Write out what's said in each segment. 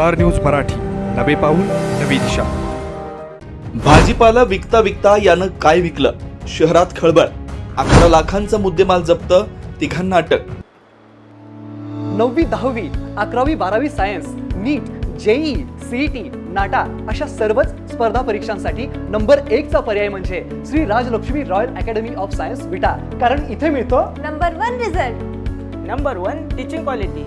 Star news Marathi. नवे पाऊल नवी दिशा. भाजीपाला विकता विकता यानं काय विकलं? शहरात खळबळ. अकरा लाखांचा मुद्देमाल जप्त तिघांना अटक. नववी दहावी अकरावी बारावी science NEET JEE CET NATA अशा सर्वच स्पर्धा परीक्षांसाठी नंबर एकचा पर्याय म्हणजे Shri Rajlakshmi royal academy of science Vita. कारण इथे मिळतो number one result. Number one teaching quality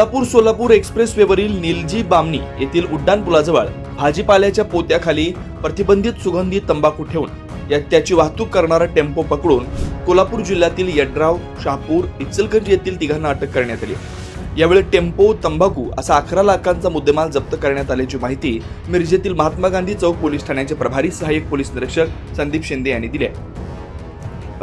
Kolhapur Solapur एक्सप्रेसवेवरील Nilaji Bamani येथील उड्डाणपुलाजवळ भाजीपाल्याच्या पोत्याखाली प्रतिबंधित सुगंधी तंबाखू ठेवून या त्याची वाहतूक करणारा टेम्पो पकडून कोल्हापूर जिल्ह्यातील यड्राव शहापूर इचलगंज येथील तिघांना अटक करण्यात आली. यावेळी टेम्पो तंबाखू असा अकरा लाखांचा मुद्देमाल जप्त करण्यात आल्याची माहिती मिरजेतील महात्मा गांधी चौक पोलीस ठाण्याचे प्रभारी सहाय्यक पोलीस निरीक्षक संदीप शिंदे यांनी दिले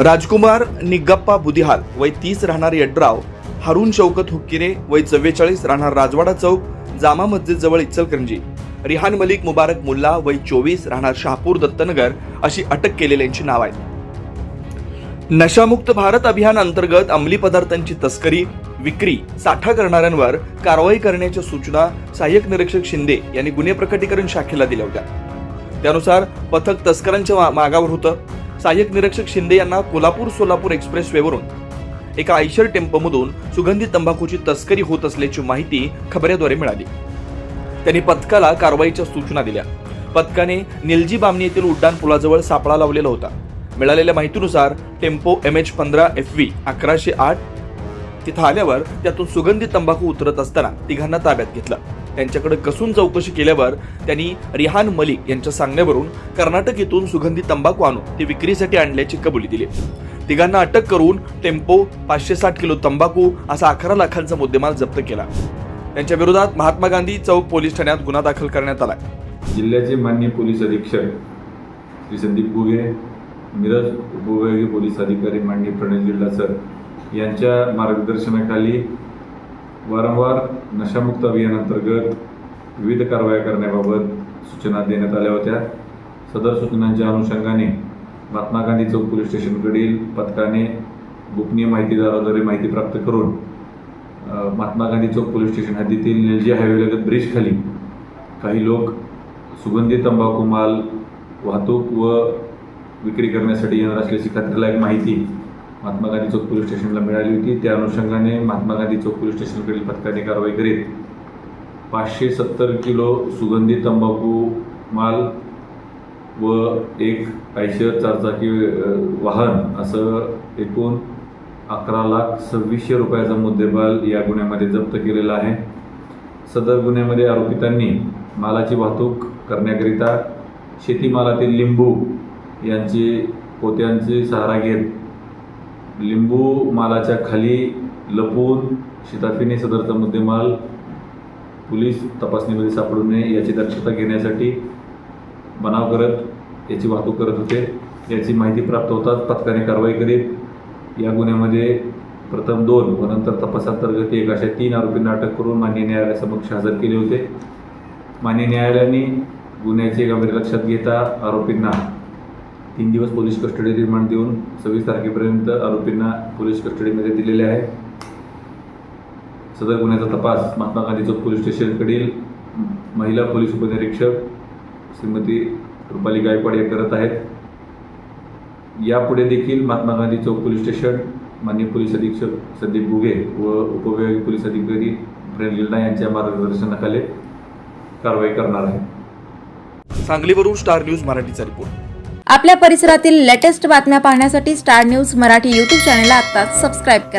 राजकुमार निग्गप्पा बुदिहाल वय तीस राहणार यड्राव हारून शौकत हुक्किरे वय चव्वेचाळीस राहणार राजवाडा चौक जामा मस्जिद जवळ इचलकरंजी. रिहान मलिक मुबारक मुल्ला वय चोवीस राहणार शहापूर दत्तनगर अशी अटक केलेल्यांची नाव आहेत. नशामुक्त भारत अभियान अंतर्गत अंमली पदार्थांची तस्करी विक्री साठा करणाऱ्यांवर कारवाई करण्याच्या सूचना सहाय्यक निरीक्षक शिंदे यांनी गुन्हे प्रकटीकरण शाखेला दिल्या होत्या. त्यानुसार पथक तस्करांच्या मागावर होतं. सहाय्यक निरीक्षक शिंदे यांना कोल्हापूर सोलापूर एक्सप्रेस वेवरून एका आयशर टेम्पोमधून सुगंधी तंबाखूची तस्करी होत असल्याची माहिती खबऱ्याद्वारे मिळाली. त्यांनी पथकाला कारवाईच्या सूचना दिल्या. पथकाने निलजी बामणी येथील उड्डाण पुलाजवळ सापळा लावलेला होता. मिळालेल्या माहितीनुसार टेम्पो एम एच पंधरा एफ व्ही अकराशे आठ तिथं आल्यावर त्यातून सुगंधी तंबाखू उतरत असताना तिघांना ताब्यात घेतलं. त्यांच्याकडे कसून चौकशी केल्यावर त्यांनी रिहान मलिक यांच्या सांगण्यावरून कर्नाटक येथून सुगंधी तंबाखू आणून ती विक्रीसाठी आणल्याची कबुली दिली. तिघांना अटक करून टेम्पो पाचशे साठ किलो तंबाखू असा अकरा लाखांचा मुद्देमाल जप्त केला. त्यांच्या विरोधात महात्मा गांधी चौक पोलीस ठाण्यात गुन्हा दाखल करण्यात आला. जिल्ह्याचे मान्य पोलीस अधीक्षक श्री संदीप गुगे मिरज उपविभागीय पोलीस अधिकारी माननीय प्रणय जिल्हा सर यांच्या मार्गदर्शनाखाली वारंवार नशामुक्त अभियानांतर्गत विविध कारवाया करण्याबाबत सूचना देण्यात आल्या होत्या. सदर सूचनांच्या अनुषंगाने महात्मा गांधी चौक पोलीस स्टेशनकडील पथकाने गोपनीय माहितीदाराद्वारे माहिती प्राप्त करून महात्मा गांधी चौक पोलीस स्टेशन हद्दीतील निलजी हायवेलगत ब्रिजखाली काही लोक सुगंधी तंबाखू माल वाहतूक व विक्री करण्यासाठी येणार असल्याची खात्रीलायक माहिती महात्मा गांधी चौक पोलीस स्टेशनला मिळाली होती. त्या अनुषंगाने महात्मा गांधी चौक पोलीस स्टेशनकडील पथकाने कारवाई करीत पाचशे सत्तर किलो सुगंधी तंबाखू माल व एक आयशर चारचाकी वाहन असं एकूण अकरा लाख सव्वीसशे रुपयाचा मुद्देमाल या गुन्ह्यामध्ये जप्त केलेला आहे. सदर गुन्ह्यामध्ये आरोपितांनी मालाची वाहतूक करण्याकरिता शेतीमालातील लिंबू यांची पोत्यांचे सहारा घेत लिंबू मालाच्या खाली लपवून शिताफीने सदरचा मुद्देमाल पोलीस तपासणीमध्ये सापडू नये याची दक्षता घेण्यासाठी बनाव करत याची वाहतूक करत होते. याची माहिती प्राप्त होताच पथकाने कारवाई करीत. या गुन्ह्यामध्ये प्रथम दोन व नंतर तपासांतर्गत एक अशा तीन आरोपींना अटक करून मान्य न्यायालयासमक्ष हजर केले होते. मान्य न्यायालयाने गुन्ह्याचे गंभीर लक्षात घेता आरोपींना तीन दिवस पोलीस कस्टडी रिमांड देऊन सव्वीस तारखेपर्यंत आरोपींना पोलीस कस्टडीमध्ये दिलेले आहे. सदर गुन्ह्याचा तपास महात्मा गांधी चौक पोलीस स्टेशनकडील महिला पोलीस उपनिरीक्षक श्रीमती रुपाली गायकवाड या करत आहेत. यापुढे देखील महात्मा गांधी चौक पोलीस स्टेशन माननीय पोलीस अधीक्षक संदीप गुगे व उपविभागीय पोलीस अधिकारी प्रेम यांच्या मार्गदर्शनाखाली कारवाई करणार आहे सांगलीवरून स्टार न्यूज मराठीचा रिपोर्ट. आपल्या परिसरातील लेटेस्ट बातम्या पाहण्यासाठी स्टार न्यूज मराठी यूट्यूब चॅनलला आत्ताच सबस्क्राईब करा.